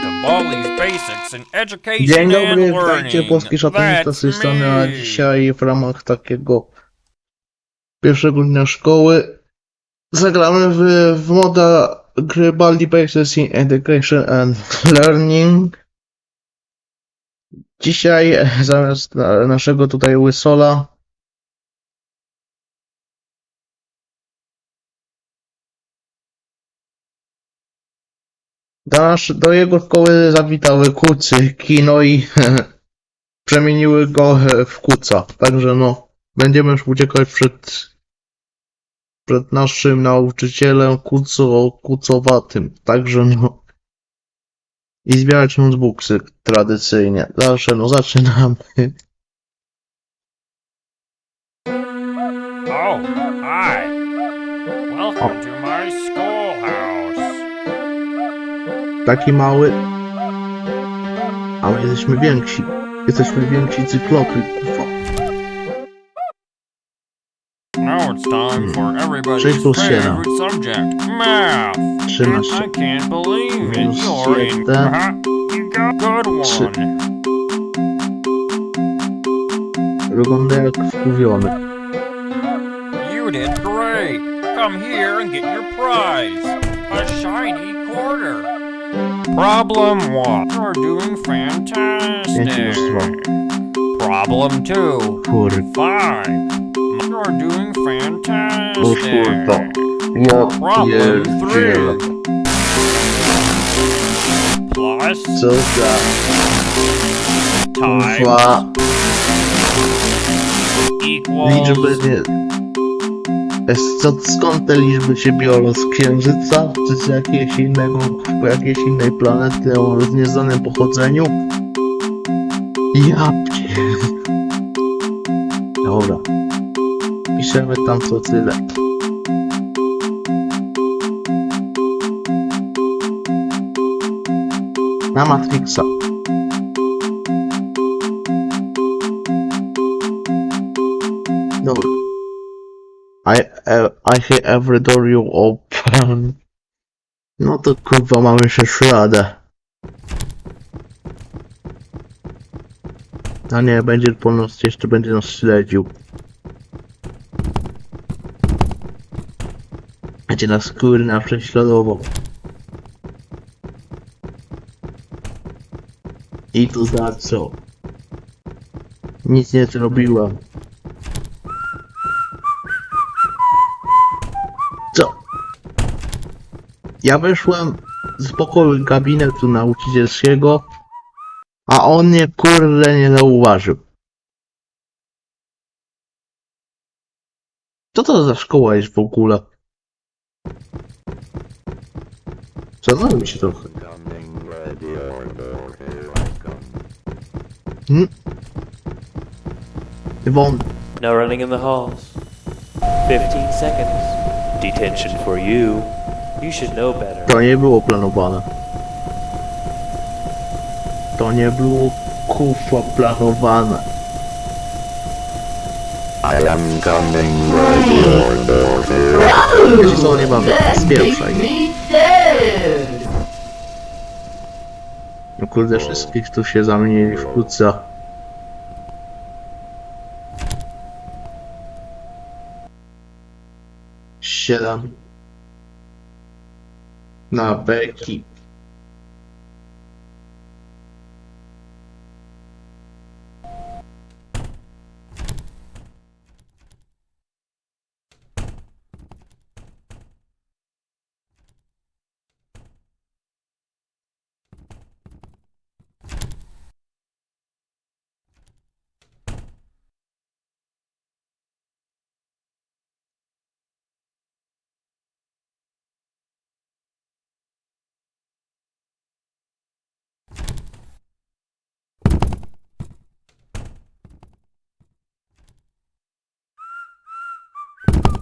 Welcome to Basics in Education Dzień and dobry, Learning. witajcie Polski Szatanista z tej strony, a me. dzisiaj w ramach takiego pierwszego dnia szkoły zagramy w, w moda gry Baldi Basis in Education and Learning. Dzisiaj zamiast na- naszego tutaj Łysola do, nasz, do jego szkoły zawitały kucy kino i przemieniły go e, w kuca. Także no, będziemy już uciekać przed, przed naszym nauczycielem kuco, kucowatym. Także no. I zbierać notebooksy tradycyjnie. Zawsze no zaczynamy. Oh, hi. Welcome to Taki mały. A my jesteśmy więksi. Jesteśmy więksi cyklopy. Kufa. Now it's time for everybody's Sześć plus siedem. favorite subject, math. And 13. I can't believe it. Minus You're in. siedem. You got good Trzy. one. Wygląda jak wkurwiony. You did great. Come here and get your prize. A shiny quarter. Problem one. You're doing fantastic. Problem two. Kurde. Five. You're doing fantastic. Problem three. Plus times equals Co, skąd te liczby się biorą? Z Księżyca? Czy z jakiegoś innego, jakiejś innej planety o nieznanym pochodzeniu? Ja. Dobra. Piszemy tam co tyle. Na Matrixa. Dobra. I, hit every door you open. No to kurwa mamy jeszcze szradę. A nie, będzie po nas, jeszcze będzie nas śledził. Będzie nas kurna prześladował. I to za co? Nic nie zrobiłem. Co? Ja wyszłem z pokoju gabinetu nauczycielskiego, a on mnie kurde nie zauważył. Co to za szkoła jest w ogóle? Zastanów mi się trochę. Hmm? Won. No running in the halls. 15 seconds. Detention for you. You should know better. To nie było planowane. To nie było kufa planowane. I am coming right your door. Jeśli co nie mam, spieprzaj. No kurde, wszystkich tu się zamienili w kuca. Siedem nawyki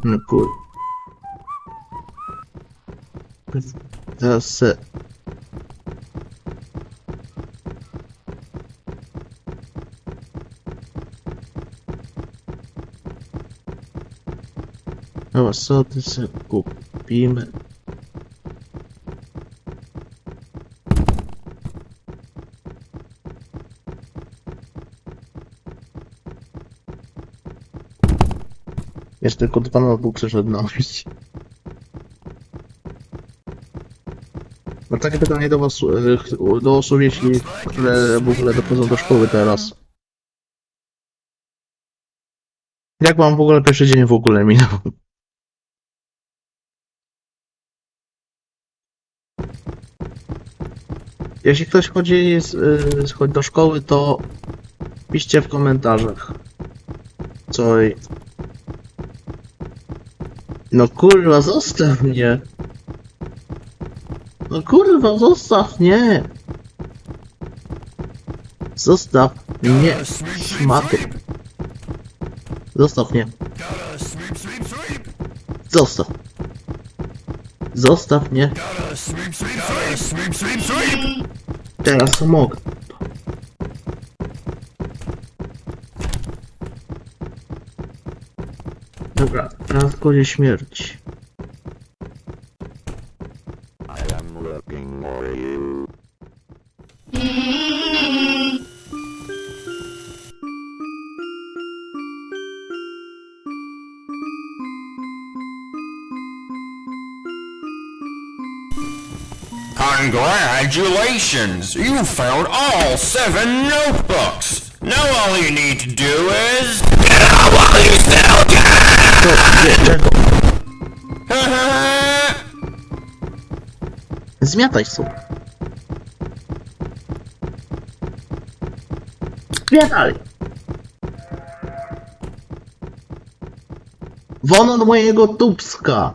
Na beki. No kur... Teraz se... Dobra, soty sobie kupimy. Jest tylko dwa notebook przed nami. No takie pytanie do was, e, do osób, jeśli, które w ogóle dochodzą do szkoły teraz. Jak wam w ogóle pierwszy dzień w ogóle minął? Jeśli ktoś chodzi z, y, chodzi do szkoły, to piszcie w komentarzach. Co. No kurwa, zostaw mnie! No kurwa, zostaw mnie! Zostaw mnie, szmaty. Zostaw mnie. Zostaw. Zostaw mnie. Teraz mogę. Dobra, na. Congratulations! You found all seven notebooks! Now all you need to do is... Now all you still can! To, nie, czego? Zmiataj sobie. Zmiataj! Mojego tubska!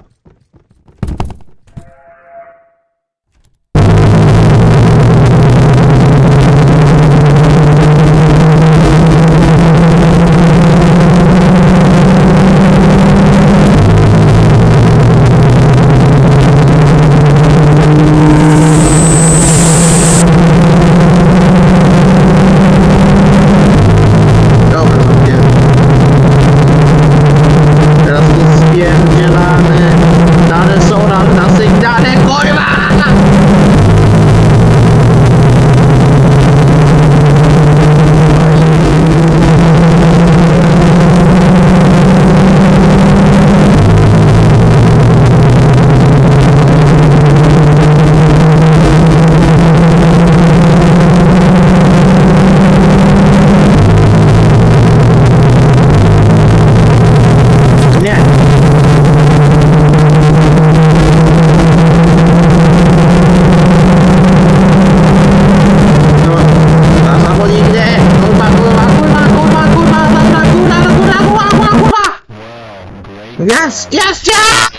Jest, jest, jest!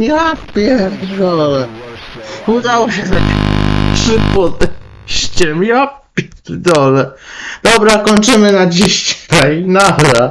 Ja pierdolę. Udało się szybko ściem, ja pierdolę. Dobra, kończymy na dzisiaj. Nara.